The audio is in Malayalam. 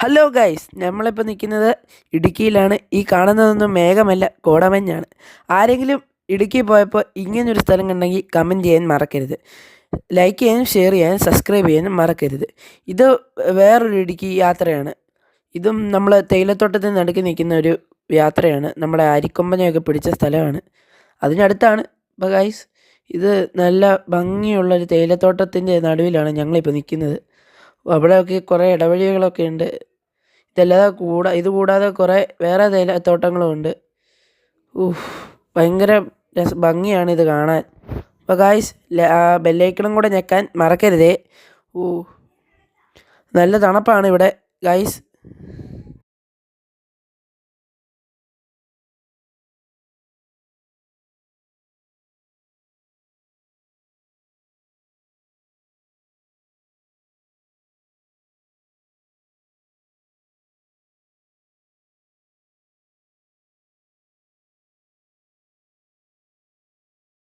ഹലോ ഗൈസ് നമ്മളിപ്പോൾ നിൽക്കുന്നത് ഇടുക്കിയിലാണ്. ഈ കാണുന്നതൊന്നും മേഘമല്ല കോടമഞ്ഞാണ്. ആരെങ്കിലും ഇടുക്കി പോയപ്പോൾ ഇങ്ങനൊരു സ്ഥലം കണ്ടെങ്കിൽ കമന്റ് ചെയ്യാൻ മറക്കരുത്. ലൈക്ക് ചെയ്യാനും ഷെയർ ചെയ്യാനും സബ്സ്ക്രൈബ് ചെയ്യാനും മറക്കരുത്. ഇത് വേറൊരു ഇടുക്കി യാത്രയാണ്. ഇതും നമ്മൾ തേയിലത്തോട്ടത്തിന് നടുക്ക് നിൽക്കുന്ന ഒരു യാത്രയാണ്. നമ്മുടെ അരിക്കൊമ്പനെയൊക്കെ പിടിച്ച സ്ഥലമാണ്. അതിനടുത്താണ് ഇപ്പോൾ ഗൈസ് ഇത് നല്ല ഭംഗിയുള്ളൊരു തേയിലത്തോട്ടത്തിന്റെ നടുവിലാണ് ഞങ്ങളിപ്പോൾ നിൽക്കുന്നത്. അവിടെയൊക്കെ കുറേ ഇടവഴികളൊക്കെ ഉണ്ട്. ഇതല്ലാതെ കൂടാ ഇത് കൂടാതെ കുറേ വേറെ തേയിലത്തോട്ടങ്ങളും ഉണ്ട് ഊഹ് ഭയങ്കര രസ ഭംഗിയാണ് ഇത് കാണാൻ. അപ്പോൾ ഗായ്സ് ബെല്ലൈക്കണും കൂടെ ഞെക്കാൻ മറക്കരുതേ. ഊ നല്ല തണുപ്പാണ് ഇവിടെ ഗായ്സ്